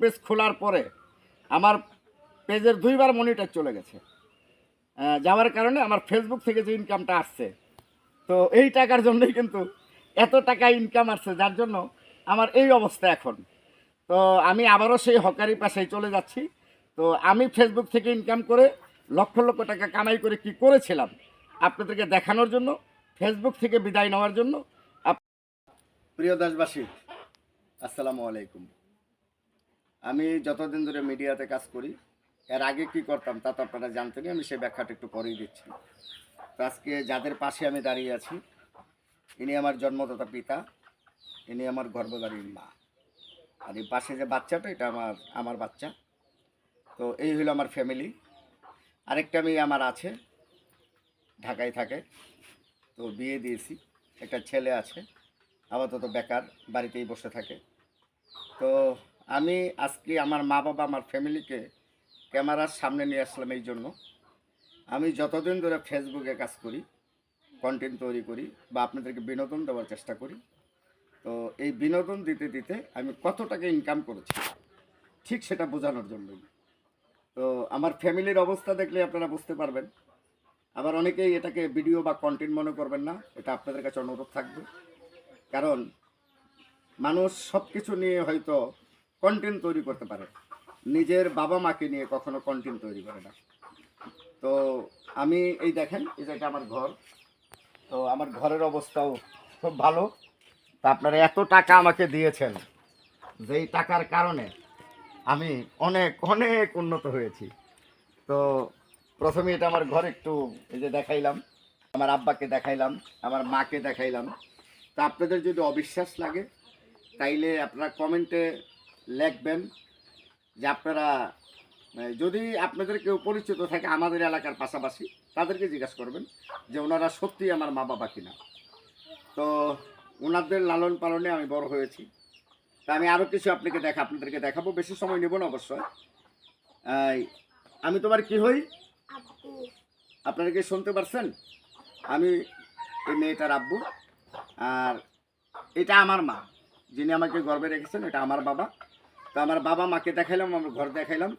Page খোলার পরে আমার পেজের দুইবার মনিটর চলে গেছে। যাওয়ার কারণে আমার ফেসবুক থেকে যে ইনকামটা আসছে, তো এই টাকার জন্যই কিন্তু এত টাকা ইনকাম আসছে, যার জন্য আমার এই অবস্থা এখন। তো আমি আবারও সেই হকারি পাশেই চলে যাচ্ছি। তো আমি ফেসবুক থেকে ইনকাম করে লক্ষ লক্ষ টাকা কামাই করে কি করেছিলাম আপনাদেরকে দেখানোর জন্য ফেসবুক থেকে বিদায় নেওয়ার জন্য। প্রিয় দেশবাসী, আসসালামু আলাইকুম। আমি যতদিন ধরে মিডিয়াতে কাজ করি, এর আগে কি করতাম তা তো আপনারা জানতেনি আমি সেই ব্যাখ্যাটা একটু পরেই দিচ্ছি। তো আজকে যাদের পাশে আমি দাঁড়িয়ে আছি, ইনি আমার জন্মদাতা পিতা, ইনি আমার গর্ভধারীর মা। আর এই পাশে যে বাচ্চাটা, এটা আমার আমার বাচ্চা। তো এই হলো আমার ফ্যামিলি। আরেকটা মেয়ে আমার আছে, ঢাকায় থাকে। তো বিয়ে দিয়েছি, একটা ছেলে আছে, আপাতত বেকার, বাড়িতেই বসে থাকে। তো আমি আজকে আমার মা বাবা, আমার ফ্যামিলিকে ক্যামেরার সামনে নিয়ে আসলাম এই জন্য। আমি যতদিন ধরে ফেসবুকে কাজ করি কন্টেন্ট তৈরি করি বা আপনাদেরকে বিনোদন দেওয়ার চেষ্টা করি, তো এই বিনোদন দিতে দিতে আমি কত টাকা ইনকাম করেছি, ঠিক সেটা বোঝানোর জন্যই। তো আমার ফ্যামিলির অবস্থা দেখলে আপনারা বুঝতে পারবেন। আবার অনেকেই এটাকে ভিডিও বা কন্টেন্ট মনে করবেন না, এটা আপনাদের কাছে অনুরোধ থাকবে। কারণ মানুষ সব কিছু নিয়ে হয়তো কন্টেন্ট তৈরি করতে পারে। নিজের বাবা মাকে নিয়ে কখনো কন্টেন্ট তৈরি করে না। তো আমি এই দেখেন, এই যে আমার ঘর। তো আমার ঘরের অবস্থাও খুব ভালো। তা আপনারা এত টাকা আমাকে দিয়েছেন যেই টাকার কারণে আমি অনেক অনেক উন্নত হয়েছি। তো প্রথমে এটা আমার ঘর একটু এই যে দেখাইলাম, আমার আব্বাকে দেখাইলাম, আমার মাকে দেখাইলাম। তা আপনাদের যদি অবিশ্বাস লাগে, তাইলে আপনারা কমেন্টে লিখবেন যে আপনারা যদি আপনাদের কেউ পরিচিত থাকে আমাদের এলাকার পাশাপাশি তাদেরকে জিজ্ঞাসা করবেন যে ওনারা সত্যি আমার মা বাবা কিনা। তো ওনাদের লালন পালনে আমি বড় হয়েছি। তা আমি আরও কিছু আপনাকে দেখা আপনাদেরকে দেখাবো। বেশি সময় নেব না অবশ্যই আমি তোমার কি হই? আপনারা কি শুনতে পারছেন? আমি এই মেয়েটার আব্বু। আর এটা আমার মা যিনি আমাকে গর্বে রেখেছেন এটা আমার বাবা। তো আমার বাবা মাকে দেখাইলাম, আমার ঘর দেখাইলাম।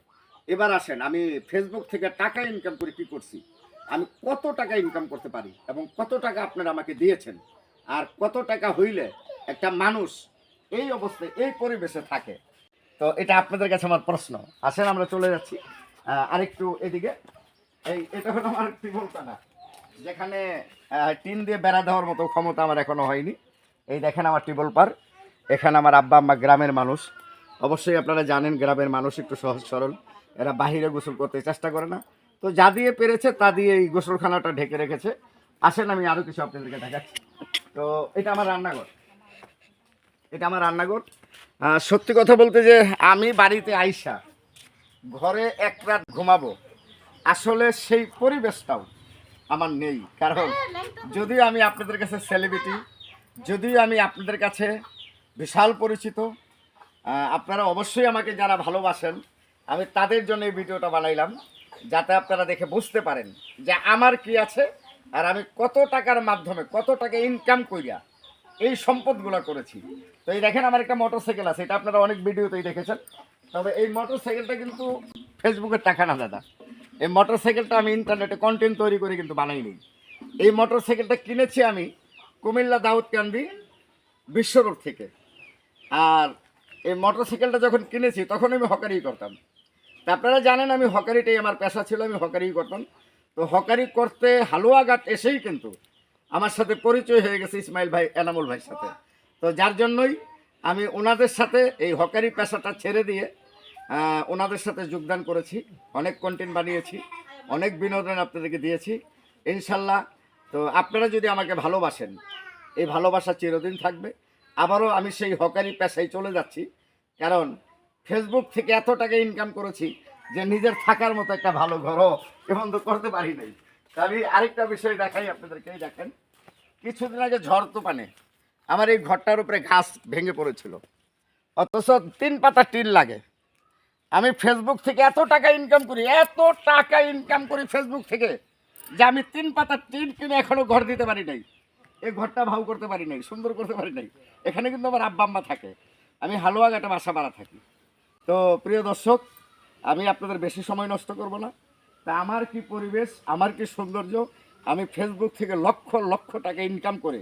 এবার আসেন, আমি ফেসবুক থেকে টাকা ইনকাম করে কি করছি? আমি কত টাকা ইনকাম করতে পারি এবং কত টাকা আপনারা আমাকে দিয়েছেন? আর কত টাকা হইলে একটা মানুষ এই অবস্থায়, এই পরিবেশে থাকে? তো এটা আপনাদের কাছে আমার প্রশ্ন। আসেন, আমরা চলে যাচ্ছি। আরেকটু এদিকে। এই, এটা হলো আমার টিবলখানা যেখানে টিন দিয়ে বেড়া দেওয়ার মতো ক্ষমতা আমার এখনও হয়নি। এই দেখেন আমার টিবল পার। এখানে আমার আব্বা, আম্মা গ্রামের মানুষ। অবশ্যই আপনারা জানেন, গ্রামের মানুষ একটু সহজ সরল। এরা বাহিরে গোসল করতে চেষ্টা করে না। তো যা দিয়ে পেরেছে, তা দিয়ে এই গোসলখানাটা ঢেকে রেখেছে। আসেন, আমি আরও কিছু আপনাদেরকে দেখাচ্ছি। তো এটা আমার রান্নাঘর। এটা আমার রান্নাঘর। সত্যি কথা বলতে যে আমি বাড়িতে আইসা ঘরে এক রাত ঘুমাবো, আসলে সেই পরিবেশটাও আমার নেই। কারণ যদিও আমি আপনাদের কাছে সেলিব্রিটি যদিও আমি আপনাদের কাছে বিশাল পরিচিত আপনারা অবশ্যই আমাকে যারা ভালোবাসেন, আমি তাদের জন্য এই ভিডিওটা বানাইলাম, যাতে আপনারা দেখে বুঝতে পারেন যে আমার কি আছে আর আমি কত টাকার মাধ্যমে, কত টাকা ইনকাম করিয়া এই সম্পদগুলো করেছি। তো এই দেখেন আমার একটা মোটর সাইকেল আছে, এটা আপনারা অনেক ভিডিওতেই দেখেছেন। তবে এই মোটর সাইকেলটা কিন্তু ফেসবুকের টাকা না দাদা। এই মোটর সাইকেলটা আমি ইন্টারনেটে কন্টেন্ট তৈরি করে কিন্তু বানাইনি। এই মোটর সাইকেলটা কিনেছি আমি কুমিল্লা দাউদ কান্দি বিশ্ব রোড থেকে। আর এই মোটর সাইকেলটা যখন কিনেছি, তখন আমি হকারি করতাম। তা আপনারা জানেন, আমি হকারিটাই আমার পেশা ছিল, আমি হকারি করতাম। তো হকারি করতে হালুয়াঘাট এসেই কিন্তু আমার সাথে পরিচয় হয়ে গেছে ইসমাইল ভাই, এনামুল ভাইয়ের সাথে। তো যার জন্যই আমি ওনাদের সাথে এই হকারি পেশাটা ছেড়ে দিয়ে ওনাদের সাথে যোগদান করেছি। অনেক কন্টেন্ট বানিয়েছি, অনেক বিনোদন আপনাদেরকে দিয়েছি। ইনশাল্লাহ, তো আপনারা যদি আমাকে ভালোবাসেন, এই ভালোবাসা চিরদিন থাকবে। আবারও আমি সেই হকারি পেশায় চলে যাচ্ছি। কারণ ফেসবুক থেকে এত টাকা ইনকাম করেছি যে নিজের থাকার মতো একটা ভালো ঘরও এখন তো করতে পারি নাই। আমি আরেকটা বিষয় দেখাই আপনাদেরকে এই দেখেন। কিছুদিন আগে ঝড় তো তুফানে আমার এই ঘরটার উপরে ঘাস ভেঙে পড়েছিল। অথচ তিন পাতা টিন লাগে। আমি ফেসবুক থেকে এত টাকা ইনকাম করি, এত টাকা ইনকাম করি ফেসবুক থেকে যে আমি তিন পাতা টিন কিনে এখনও ঘর দিতে পারি নাই। এই ঘরটা ভাউ করতে পারি নাই, সুন্দর করতে পারি নাই। এখানে কিন্তু আমার আব্বা আম্মা থাকে। আমি হালুয়াঘাটে বাসা ভাড়া থাকি। তো প্রিয় দর্শক, আমি আপনাদের বেশি সময় নষ্ট করব না। তা আমার কি পরিবেশ, আমার কি সৌন্দর্য, আমি ফেসবুক থেকে লক্ষ লক্ষ টাকা ইনকাম করে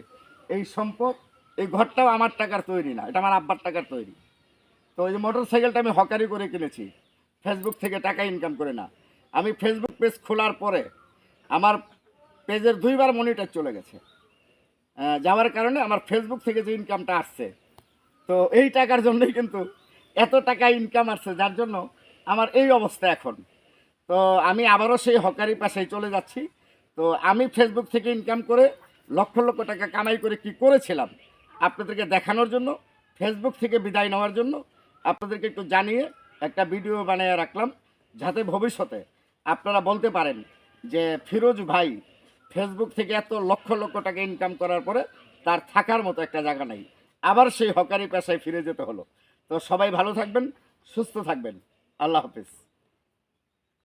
এই সম্পদ, এই ঘরটাও আমার টাকার তৈরি না, এটা আমার আব্বার টাকার তৈরি। তো এই মোটর সাইকেলটা আমি হকারি করে কিনেছি ফেসবুক থেকে টাকা ইনকাম করে না। আমি ফেসবুক পেজ খোলার পরে আমার পেজের দুইবার মনিটর চলে গেছে। যাওয়ার কারণে আমার ফেসবুক থেকে যে ইনকামটা আসছে। তো এই টাকার জন্যই কিন্তু এত টাকা ইনকাম আসছে, যার জন্য আমার এই অবস্থা এখন। তো আমি আবারও সেই হকারি পাশেই চলে যাচ্ছি। তো আমি ফেসবুক থেকে ইনকাম করে লক্ষ লক্ষ টাকা কামাই করে কি করেছিলাম আপনাদেরকে দেখানোর জন্য ফেসবুক থেকে বিদায় নেওয়ার জন্য আপনাদেরকে একটু জানিয়ে একটা ভিডিও বানিয়ে রাখলাম, যাতে ভবিষ্যতে আপনারা বলতে পারেন যে ফিরোজ ভাই ফেসবুক থেকে এত লক্ষ লক্ষ টাকা ইনকাম করার পরে তার থাকার মতো একটা জায়গা নাই। আবার সেই হকারি পেশায় ফিরে যেতে হলো। তো সবাই ভালো থাকবেন, সুস্থ থাকবেন। আল্লাহ হাফিজ।